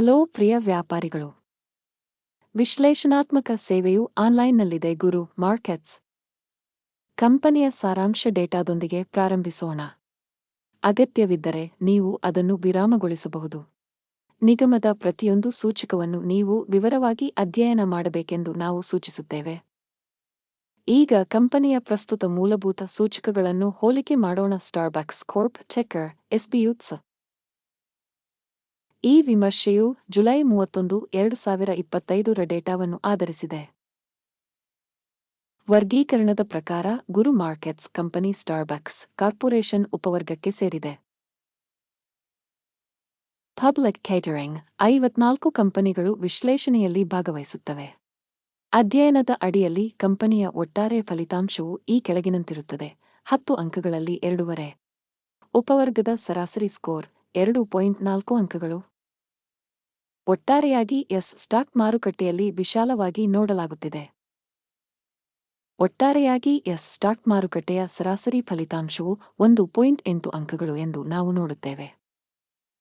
Hello ಪ್ರಿಯ ವ್ಯಾಪಾರಿಗಳು. ವಿಶ್ಲೇಷಣಾತ್ಮಕ ಸೇವೆಯು ಆನ್ಲೈನ್ನಲ್ಲಿದೆ ಗುರು ಮಾರ್ಕೆಟ್ಸ್. ಕಂಪನಿಯ ಸಾರಾಂಶ ಡೇಟಾದೊಂದಿಗೆ ಪ್ರಾರಂಭಿಸೋಣ. ಅಗತ್ಯವಿದ್ದರೆ ನೀವು ಅದನ್ನು ವಿರಾಮಗೊಳಿಸಬಹುದು. ನಿಗಮದ ಪ್ರತಿಯೊಂದು ಸೂಚಕವನ್ನು ನೀವು ವಿವರವಾಗಿ ಅಧ್ಯಯನ ಮಾಡಬೇಕೆಂದು ನಾವು ಸೂಚಿಸುತ್ತೇವೆ. ಈಗ ಕಂಪನಿಯ ಪ್ರಸ್ತುತ ಮೂಲಭೂತ ಸೂಚಕಗಳನ್ನು ಹೋಲಿಕೆ ಮಾಡೋಣ. ಸ್ಟಾರ್ಬಕ್ಸ್ ಕೋರ್ಪ್ ಚೆಕ್ಕರ್ ಎಸ್ಬಿಯುತ್ಸ್ ಈ ವಿಮರ್ಶೆಯು ಜುಲೈ ಮೂವತ್ತೊಂದು, ಎರಡು ಸಾವಿರ ಇಪ್ಪತ್ತೈದರ ಡೇಟಾವನ್ನು ಆಧರಿಸಿದೆ. ವರ್ಗೀಕರಣದ ಪ್ರಕಾರ Guru markets company Starbucks corporation ಉಪವರ್ಗಕ್ಕೆ ಸೇರಿದೆ. ಪಬ್ಲಿಕ್ ಕೇಟರಿಂಗ್ ಐವತ್ನಾಲ್ಕು ಕಂಪನಿಗಳು ವಿಶ್ಲೇಷಣೆಯಲ್ಲಿ ಭಾಗವಹಿಸುತ್ತವೆ. ಅಧ್ಯಯನದ ಅಡಿಯಲ್ಲಿ ಕಂಪನಿಯ ಒಟ್ಟಾರೆ ಫಲಿತಾಂಶವು ಈ ಕೆಳಗಿನಂತಿರುತ್ತದೆ, ಹತ್ತು ಅಂಕಗಳಲ್ಲಿ ಎರಡೂವರೆ. ಉಪವರ್ಗದ ಸರಾಸರಿ ಸ್ಕೋರ್ ಎರಡು ಪಾಯಿಂಟ್ ನಾಲ್ಕು ಅಂಕಗಳು. ಒಟ್ಟಾರೆಯಾಗಿ ಎಸ್ ಸ್ಟಾಕ್ ಮಾರುಕಟ್ಟೆಯಲ್ಲಿ ವಿಶಾಲವಾಗಿ ನೋಡಲಾಗುತ್ತಿದೆ. ಒಟ್ಟಾರೆಯಾಗಿ ಎಸ್ ಸ್ಟಾಕ್ ಮಾರುಕಟ್ಟೆಯ ಸರಾಸರಿ ಫಲಿತಾಂಶವು ಒಂದು ಪಾಯಿಂಟ್ ಎಂಟು ಅಂಕಗಳು ಎಂದು ನಾವು ನೋಡುತ್ತೇವೆ.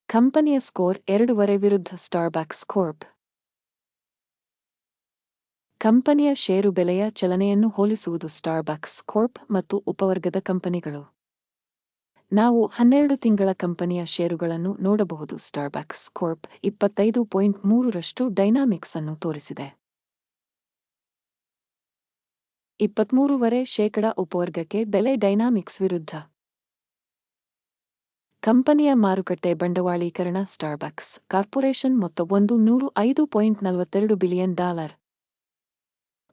ಕಂಪನಿಯ ಸ್ಕೋರ್ ಎರಡೂವರೆ ವಿರುದ್ಧ ಸ್ಟಾರ್ಬಕ್ಸ್ ಕೋರ್ಪ್ ಕಂಪನಿಯ ಷೇರು ಬೆಲೆಯ ಚಲನೆಯನ್ನು ಹೋಲಿಸುವುದು ಸ್ಟಾರ್ಬಕ್ಸ್ ಕೋರ್ಪ್ ಮತ್ತು ಉಪವರ್ಗದ ಕಂಪನಿಗಳು. ನಾವು ಹನ್ನೆರಡು ತಿಂಗಳ ಕಂಪನಿಯ ಷೇರುಗಳನ್ನು ನೋಡಬಹುದು. ಸ್ಟಾರ್ಬಕ್ಸ್ ಕೋರ್ಪ್ ಇಪ್ಪತ್ತೈದು ಪಾಯಿಂಟ್ ಮೂರರಷ್ಟು ಡೈನಾಮಿಕ್ಸ್ ಅನ್ನು ತೋರಿಸಿದೆ. ಇಪ್ಪತ್ಮೂರುವರೆ ಶೇಕಡ ಉಪವರ್ಗಕ್ಕೆ ಬೆಲೆ ಡೈನಾಮಿಕ್ಸ್ ವಿರುದ್ಧ. ಕಂಪನಿಯ ಮಾರುಕಟ್ಟೆ ಬಂಡವಾಳೀಕರಣ ಸ್ಟಾರ್ಬಕ್ಸ್ ಕಾರ್ಪೊರೇಷನ್ ಮೊತ್ತ ಒಂದು ನೂರು ಐದು ಪಾಯಿಂಟ್ ನಲವತ್ತೆರಡು ಬಿಲಿಯನ್ ಡಾಲರ್.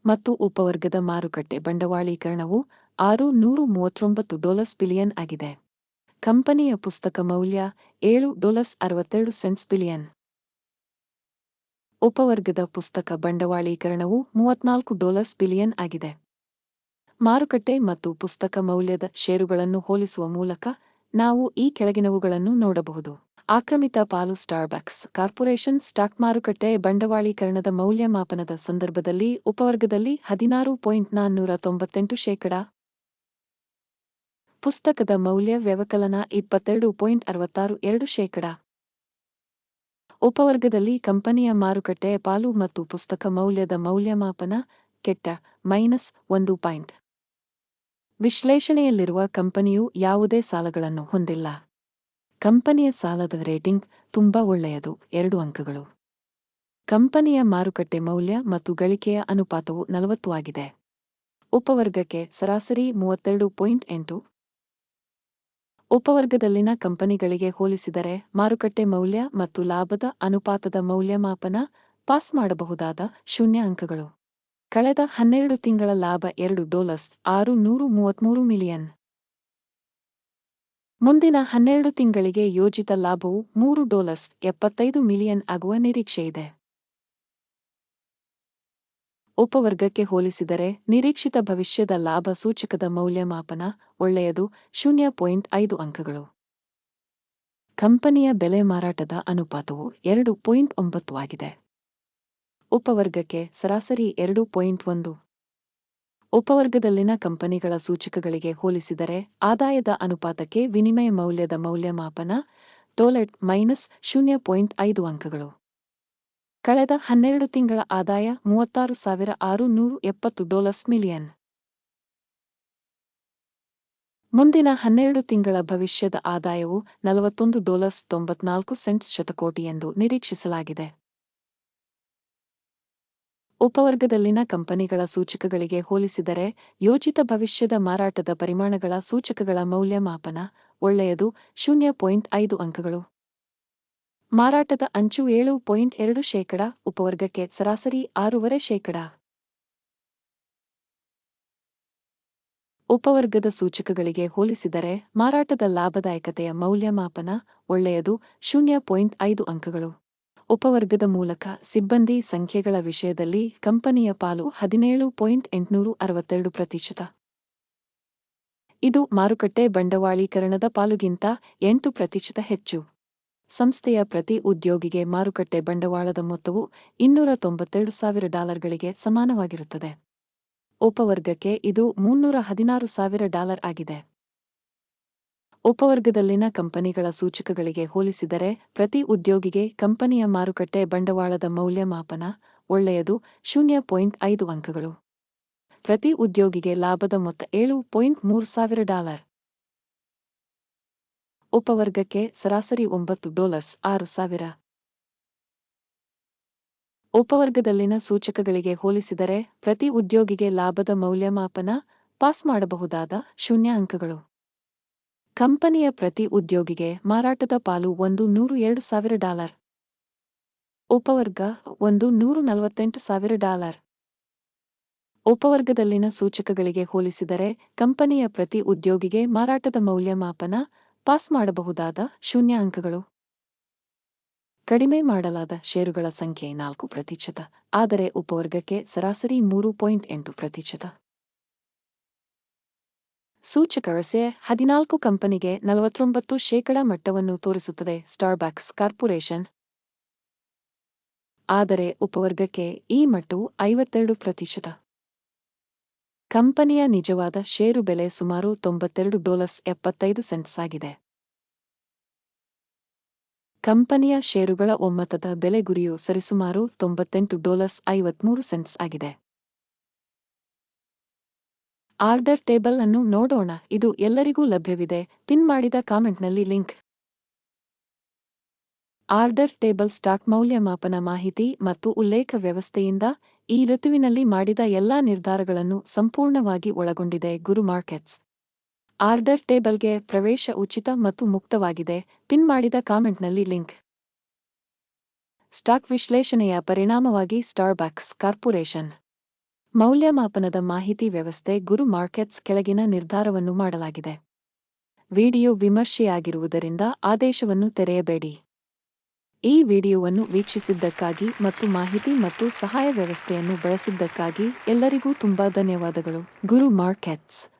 ಮತ್ತು ಉಪವರ್ಗದ ಮಾರುಕಟ್ಟೆ ಬಂಡವಾಳೀಕರಣವು ಆರು ನೂರು ಮೂವತ್ತೊಂಬತ್ತು ಡಾಲರ್ಸ್ ಬಿಲಿಯನ್ ಆಗಿದೆ. ಕಂಪನಿಯ ಪುಸ್ತಕ ಮೌಲ್ಯ ಏಳು ಡಾಲರ್ಸ್ ಅರವತ್ತೆರಡು ಸೆಂಟ್ಸ್ ಬಿಲಿಯನ್. ಉಪವರ್ಗದ ಪುಸ್ತಕ ಬಂಡವಾಳೀಕರಣವು ಮೂವತ್ನಾಲ್ಕು ಡಾಲರ್ಸ್ ಬಿಲಿಯನ್ ಆಗಿದೆ. ಮಾರುಕಟ್ಟೆ ಮತ್ತು ಪುಸ್ತಕ ಮೌಲ್ಯದ ಷೇರುಗಳನ್ನು ಹೋಲಿಸುವ ಮೂಲಕ ನಾವು ಈ ಕೆಳಗಿನವುಗಳನ್ನು ನೋಡಬಹುದು. ಆಕ್ರಮಿತ ಪಾಲು ಸ್ಟಾರ್ಬಕ್ಸ್ ಕಾರ್ಪೊರೇಷನ್ ಸ್ಟಾಕ್ ಮಾರುಕಟ್ಟೆ ಬಂಡವಾಳೀಕರಣದ ಮೌಲ್ಯಮಾಪನದ ಸಂದರ್ಭದಲ್ಲಿ ಉಪವರ್ಗದಲ್ಲಿ ಹದಿನಾರು ಪಾಯಿಂಟ್ ನಾನ್ನೂರ ತೊಂಬತ್ತೆಂಟು ಶೇಕಡ ಪುಸ್ತಕದ ಮೌಲ್ಯ ವ್ಯವಕಲನ ಇಪ್ಪತ್ತೆರಡು ಪಾಯಿಂಟ್ ಅರವತ್ತಾರು ಎರಡು ಶೇಕಡ. ಉಪವರ್ಗದಲ್ಲಿ ಕಂಪನಿಯ ಮಾರುಕಟ್ಟೆ, ಪಾಲು ಮತ್ತು ಪುಸ್ತಕ ಮೌಲ್ಯದ ಮೌಲ್ಯಮಾಪನ ಕೆಟ್ಟ, ಮೈನಸ್ ಒಂದು ಪಾಯಿಂಟ್. ವಿಶ್ಲೇಷಣೆಯಲ್ಲಿರುವ ಕಂಪನಿಯು ಯಾವುದೇ ಸಾಲಗಳನ್ನು ಹೊಂದಿಲ್ಲ. ಕಂಪನಿಯ ಸಾಲದ ರೇಟಿಂಗ್ ತುಂಬಾ ಒಳ್ಳೆಯದು, ಎರಡು ಅಂಕಗಳು. ಕಂಪನಿಯ ಮಾರುಕಟ್ಟೆ ಮೌಲ್ಯ ಮತ್ತು ಗಳಿಕೆಯ ಅನುಪಾತವು ನಲವತ್ತು ಆಗಿದೆ. ಉಪವರ್ಗಕ್ಕೆ ಸರಾಸರಿ ಮೂವತ್ತೆರಡು ಪಾಯಿಂಟ್ ಎಂಟು ಉಪವರ್ಗದಲ್ಲಿನ ಕಂಪನಿಗಳಿಗೆ ಹೋಲಿಸಿದರೆ ಮಾರುಕಟ್ಟೆ ಮೌಲ್ಯ ಮತ್ತು ಲಾಭದ ಅನುಪಾತದ ಮೌಲ್ಯಮಾಪನ ಪಾಸ್ ಮಾಡಬಹುದಾದ ಶೂನ್ಯ ಅಂಕಗಳು. ಕಳೆದ ಹನ್ನೆರಡು ತಿಂಗಳ ಲಾಭ ಎರಡು ಡಾಲರ್ಸ್ ಆರು ನೂರು ಮೂವತ್ಮೂರು ಮಿಲಿಯನ್. ಮುಂದಿನ ಹನ್ನೆರಡು ತಿಂಗಳಿಗೆ ಯೋಜಿತ ಲಾಭವು ಮೂರು ಡಾಲರ್ಸ್ ಎಪ್ಪತ್ತೈದು ಮಿಲಿಯನ್ ಆಗುವ ನಿರೀಕ್ಷೆಯಿದೆ. ಉಪವರ್ಗಕ್ಕೆ ಹೋಲಿಸಿದರೆ ನಿರೀಕ್ಷಿತ ಭವಿಷ್ಯದ ಲಾಭ ಸೂಚಕದ ಮೌಲ್ಯಮಾಪನ ಒಳ್ಳೆಯದು, ಶೂನ್ಯ ಪಾಯಿಂಟ್ ಐದು ಅಂಕಗಳು. ಕಂಪನಿಯ ಬೆಲೆ ಮಾರಾಟದ ಅನುಪಾತವು ಎರಡು ಪಾಯಿಂಟ್ ಒಂಬತ್ತು ಆಗಿದೆ. ಉಪವರ್ಗಕ್ಕೆ ಸರಾಸರಿ ಎರಡು ಪಾಯಿಂಟ್ ಒಂದು. ಉಪವರ್ಗದಲ್ಲಿನ ಕಂಪನಿಗಳ ಸೂಚಕಗಳಿಗೆ ಹೋಲಿಸಿದರೆ ಆದಾಯದ ಅನುಪಾತಕ್ಕೆ ವಿನಿಮಯ ಮೌಲ್ಯದ ಮೌಲ್ಯಮಾಪನ ಟೋಲೆಟ್ ಮೈನಸ್ ಶೂನ್ಯ ಪಾಯಿಂಟ್ ಐದು ಅಂಕಗಳು. ಕಳೆದ ಹನ್ನೆರಡು ತಿಂಗಳ ಆದಾಯ ಮೂವತ್ತಾರು ಸಾವಿರ ಆರು ನೂರು ಎಪ್ಪತ್ತು ಡಾಲರ್ಸ್ ಮಿಲಿಯನ್. ಮುಂದಿನ ಹನ್ನೆರಡು ತಿಂಗಳ ಭವಿಷ್ಯದ ಆದಾಯವು ನಲವತ್ತೊಂದು ಡಾಲರ್ಸ್ ತೊಂಬತ್ನಾಲ್ಕು ಸೆಂಟ್ಸ್ ಶತಕೋಟಿ ಎಂದು ನಿರೀಕ್ಷಿಸಲಾಗಿದೆ. ಉಪವರ್ಗದಲ್ಲಿನ ಕಂಪನಿಗಳ ಸೂಚಕಗಳಿಗೆ ಹೋಲಿಸಿದರೆ ಯೋಜಿತ ಭವಿಷ್ಯದ ಮಾರಾಟದ ಪರಿಮಾಣಗಳ ಸೂಚಕಗಳ ಮೌಲ್ಯಮಾಪನ ಒಳ್ಳೆಯದು ಶೂನ್ಯ ಪಾಯಿಂಟ್ ಐದು ಅಂಕಗಳು. ಮಾರಾಟದ ಅಂಚು ಏಳು ಪಾಯಿಂಟ್ ಎರಡು ಶೇಕಡ, ಉಪವರ್ಗಕ್ಕೆ ಸರಾಸರಿ ಆರೂವರೆ ಶೇಕಡ. ಉಪವರ್ಗದ ಸೂಚಕಗಳಿಗೆ ಹೋಲಿಸಿದರೆ, ಮಾರಾಟದ ಲಾಭದಾಯಕತೆಯ ಮೌಲ್ಯಮಾಪನ ಒಳ್ಳೆಯದು, ಶೂನ್ಯ ಪಾಯಿಂಟ್ ಐದು ಅಂಕಗಳು. ಉಪವರ್ಗದ ಮೂಲಕ ಸಿಬ್ಬಂದಿ ಸಂಖ್ಯೆಗಳ ವಿಷಯದಲ್ಲಿ ಕಂಪನಿಯ ಪಾಲು ಹದಿನೇಳು ಪಾಯಿಂಟ್ ಎಂಟುನೂರು ಅರವತ್ತೆರಡು ಪ್ರತಿಶತ. ಇದು ಮಾರುಕಟ್ಟೆ ಬಂಡವಾಳೀಕರಣದ ಪಾಲುಗಿಂತ ಎಂಟು ಪ್ರತಿಶತ ಹೆಚ್ಚು. ಸಂಸ್ಥೆಯ ಪ್ರತಿ ಉದ್ಯೋಗಿಗೆ ಮಾರುಕಟ್ಟೆ ಬಂಡವಾಳದ ಮೊತ್ತವು ಇನ್ನೂರ ತೊಂಬತ್ತೆರಡು ಸಾವಿರ ಡಾಲರ್ಗಳಿಗೆ ಸಮಾನವಾಗಿರುತ್ತದೆ. ಉಪವರ್ಗಕ್ಕೆ ಇದು ಮುನ್ನೂರ ಹದಿನಾರು ಸಾವಿರ ಡಾಲರ್ ಆಗಿದೆ. ಉಪವರ್ಗದಲ್ಲಿನ ಕಂಪನಿಗಳ ಸೂಚಕಗಳಿಗೆ ಹೋಲಿಸಿದರೆ ಪ್ರತಿ ಉದ್ಯೋಗಿಗೆ ಕಂಪನಿಯ ಮಾರುಕಟ್ಟೆ ಬಂಡವಾಳದ ಮೌಲ್ಯಮಾಪನ ಒಳ್ಳೆಯದು ಶೂನ್ಯ ಪಾಯಿಂಟ್ ಐದು ಅಂಕಗಳು. ಪ್ರತಿ ಉದ್ಯೋಗಿಗೆ ಲಾಭದ ಮೊತ್ತ ಏಳು ಪಾಯಿಂಟ್ ಮೂರು ಸಾವಿರ ಡಾಲರ್. ಉಪವರ್ಗಕ್ಕೆ ಸರಾಸರಿ ಒಂಬತ್ತು ಡಾಲರ್ಸ್ ಆರು ಸಾವಿರ. ಉಪವರ್ಗದಲ್ಲಿನ ಸೂಚಕಗಳಿಗೆ ಹೋಲಿಸಿದರೆ ಪ್ರತಿ ಉದ್ಯೋಗಿಗೆ ಲಾಭದ ಮೌಲ್ಯಮಾಪನ ಪಾಸ್ ಮಾಡಬಹುದಾದ ಶೂನ್ಯ ಅಂಕಗಳು. ಕಂಪನಿಯ ಪ್ರತಿ ಉದ್ಯೋಗಿಗೆ ಮಾರಾಟದ ಪಾಲು ಒಂದು ನೂರು ಎರಡು ಸಾವಿರ ಡಾಲರ್. ಉಪವರ್ಗ ಒಂದು ನೂರು ನಲವತ್ತೆಂಟು ಸಾವಿರ ಡಾಲರ್. ಉಪವರ್ಗದಲ್ಲಿನ ಸೂಚಕಗಳಿಗೆ ಹೋಲಿಸಿದರೆ ಕಂಪನಿಯ ಪ್ರತಿ ಉದ್ಯೋಗಿಗೆ ಮಾರಾಟದ ಮೌಲ್ಯಮಾಪನ ಪಾಸ್ ಮಾಡಬಹುದಾದ ಶೂನ್ಯ ಅಂಕಗಳು ಕಡಿಮೆ ಮಾಡಲಾದ ಷೇರುಗಳ ಸಂಖ್ಯೆ ನಾಲ್ಕು ಪ್ರತಿಶತ, ಆದರೆ ಉಪವರ್ಗಕ್ಕೆ ಸರಾಸರಿ ಮೂರು ಪಾಯಿಂಟ್ ಎಂಟು ಪ್ರತಿಶತ. ಸೂಚಕ ರಸೆ ಹದಿನಾಲ್ಕು ಕಂಪನಿಗೆ ನಲವತ್ತೊಂಬತ್ತು ಶೇಕಡ ಮಟ್ಟವನ್ನು ತೋರಿಸುತ್ತದೆ ಸ್ಟಾರ್ಬಕ್ಸ್ ಕಾರ್ಪೊರೇಷನ್. ಆದರೆ ಉಪವರ್ಗಕ್ಕೆ ಈ ಮಟ್ಟವು ಐವತ್ತೆರಡು ಪ್ರತಿಶತ. ಕಂಪನಿಯ ನಿಜವಾದ ಷೇರು ಬೆಲೆ ಸುಮಾರು ತೊಂಬತ್ತೆರಡು ಡಾಲರ್ಸ್ ಎಪ್ಪತ್ತೈದು ಸೆಂಟ್ಸ್ ಆಗಿದೆ. ಕಂಪನಿಯ ಷೇರುಗಳ ಒಮ್ಮತದ ಬೆಲೆ ಗುರಿಯು ಸರಿಸುಮಾರು ತೊಂಬತ್ತೆಂಟು ಡಾಲರ್ಸ್ ಐವತ್ಮೂರು ಸೆಂಟ್ಸ್ ಆಗಿದೆ. ಆರ್ಡರ್ ಟೇಬಲ್ ಅನ್ನು ನೋಡೋಣ, ಇದು ಎಲ್ಲರಿಗೂ ಲಭ್ಯವಿದೆ, ಪಿನ್ ಮಾಡಿದ ಕಾಮೆಂಟ್ನಲ್ಲಿ ಲಿಂಕ್. ಆರ್ಡರ್ ಟೇಬಲ್ ಸ್ಟಾಕ್ ಮೌಲ್ಯಮಾಪನ ಮಾಹಿತಿ ಮತ್ತು ಉಲ್ಲೇಖ ವ್ಯವಸ್ಥೆಯಿಂದ ಈ ಋತುವಿನಲ್ಲಿ ಮಾಡಿದ ಎಲ್ಲಾ ನಿರ್ಧಾರಗಳನ್ನು ಸಂಪೂರ್ಣವಾಗಿ ಒಳಗೊಂಡಿದೆ ಗುರು ಮಾರ್ಕೆಟ್ಸ್. ಆರ್ಡರ್ ಟೇಬಲ್ಗೆ ಪ್ರವೇಶ ಉಚಿತ ಮತ್ತು ಮುಕ್ತವಾಗಿದೆ. ಪಿನ್ ಮಾಡಿದ ಕಾಮೆಂಟ್ನಲ್ಲಿ ಲಿಂಕ್. ಸ್ಟಾಕ್ ವಿಶ್ಲೇಷಣೆಯ ಪರಿಣಾಮವಾಗಿ ಸ್ಟಾರ್ಬಕ್ಸ್ ಕಾರ್ಪೊರೇಷನ್. ಮೌಲ್ಯಮಾಪನದ ಮಾಹಿತಿ ವ್ಯವಸ್ಥೆ ಗುರು ಮಾರ್ಕೆಟ್ಸ್ ಕೆಳಗಿನ ನಿರ್ಧಾರವನ್ನು ಮಾಡಲಾಗಿದೆ. ವಿಡಿಯೋ ವಿಮರ್ಶೆಯಾಗಿರುವುದರಿಂದ ಆದೇಶವನ್ನು ತೆರೆಯಬೇಡಿ. ಈ ವಿಡಿಯೋವನ್ನು ವೀಕ್ಷಿಸಿದ್ದಕ್ಕಾಗಿ ಮತ್ತು ಮಾಹಿತಿ ಮತ್ತು ಸಹಾಯ ವ್ಯವಸ್ಥೆಯನ್ನು ಬಳಸಿದ್ದಕ್ಕಾಗಿ ಎಲ್ಲರಿಗೂ ತುಂಬಾ ಧನ್ಯವಾದಗಳು. ಗುರು ಮಾರ್ಕೆಟ್ಸ್.